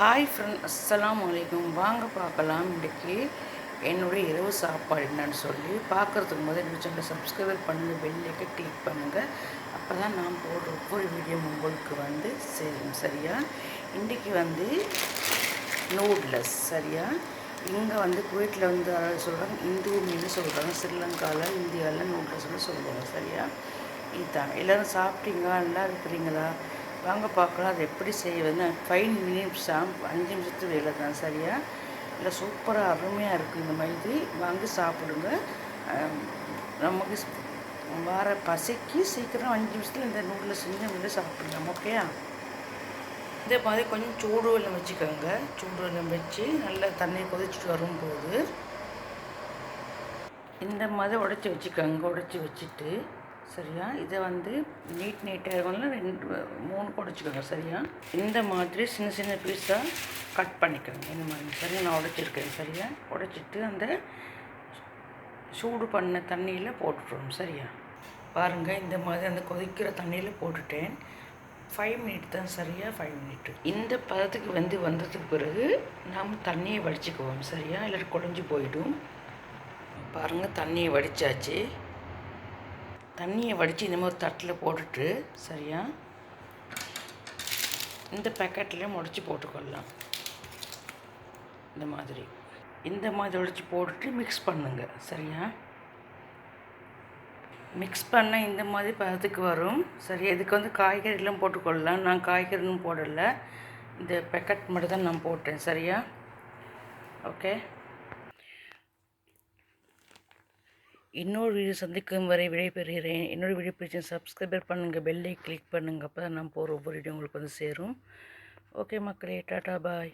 Hi friend அஸ்ஸலாமு அலைக்கும் வாங்க பார்க்கலாம். இன்றைக்கி என்னுடைய இரவு சாப்பாடு என்னன்னு சொல்லி பார்க்குறதுக்கு முதல் என்னோட சேனலை சப்ஸ்கிரைப் பண்ணுங்கள் பெல்லைக்கு கிளிக் பண்ணுங்கள் அப்போ தான் நான் போடுற ஒவ்வொரு வீடியோ உங்களுக்கு வந்து சேரும். சரியா? இன்றைக்கி வந்து நூட்லஸ் சரியா? இங்கே வந்து குவைட்டில் வந்து சொல்கிறாங்க இந்து மீன் சொல்கிறாங்க ஸ்ரீலங்காவில் இந்தியாவில் நூட்லஸ்னு சொல்லுவாங்க. சரியா? இதுதான் எல்லோரும் சாப்பிட்டீங்களா? நல்லா இருக்கிறீங்களா? வாங்க பார்க்கலாம் அது எப்படி செய்வது ஃபைவ் மினிட்ஸ் அஞ்சு நிமிஷத்து வேலை தான் சரியா? இல்லை சூப்பராக அருமையாக இருக்குது இந்த மாதிரி. வாங்கி சாப்பிடுங்க. நமக்கு வார பசிக்கு சீக்கிரம் அஞ்சு நிமிஷத்தில் இந்த நூடில் செஞ்சு வந்து சாப்பிடலாம் ஓகேயா இதே மாதிரி கொஞ்சம் சூடு வெள்ளம் வச்சுக்கோங்க. சூடு வெள்ளம் வச்சு நல்லா தண்ணி கொதிச்சுட்டு வரும்போது இந்த மாதிரி உடச்சி வச்சுக்கோங்க உடச்சி வச்சுட்டு. சரியா? இதை வந்து நீட் நீட்டாக இருக்கும்ல ரெண்டு மூணு உடச்சிக்கோங்க சரியா? இந்த மாதிரி சின்ன சின்ன பீஸாக கட் பண்ணிக்கோங்க இந்த மாதிரி. சரியா? நான் உடைச்சிருக்கேன் சரியா? உடைச்சிட்டு அந்த சூடு பண்ண தண்ணியில் போட்டுட்டுரும் சரியா? பாருங்கள் இந்த மாதிரி அந்த கொதிக்கிற தண்ணியில் போட்டுட்டேன். ஃபைவ் மினிட் தான் சரியா? ஃபைவ் மினிட் இந்த பதத்துக்கு வந்து வந்ததுக்கு பிறகு நாம் தண்ணியை வடிச்சுக்குவோம் சரியா? இல்லை குழஞ்சி போயிடும். பாருங்கள் தண்ணியை வடித்தாச்சு தண்ணியை வடித்து இந்த மாதிரி தட்டில் போட்டுட்டு சரியா? இந்த பேக்கெட்லேயும் உடச்சி போட்டுக்கொள்ளலாம். இந்த மாதிரி. இந்த மாதிரி உடச்சி போட்டுட்டு மிக்ஸ் பண்ணுங்க சரியா? மிக்ஸ் பண்ணால் இந்த மாதிரி பதத்துக்கு வரும். சரி இதுக்கு வந்து காய்கறிலாம் போட்டுக்கொள்ளலாம். நான் காய்கறிலும் போடலை. இந்த பேக்கெட் மட்டும் தான் நான் போட்டேன் சரியா? ஓகே இன்னொரு வீடியோ சந்திக்கும் வரை விடைபெறுகிறேன். இன்னொரு வீடியோ பிடிச்சி சப்ஸ்கிரைபர் பண்ணுங்கள் பெல்லை கிளிக் பண்ணுங்கள் அப்போ தான் நான் போகிற ஒவ்வொரு வீடியோ உங்களுக்கு வந்து சேரும். ஓகே மக்களே டாடா பாய்.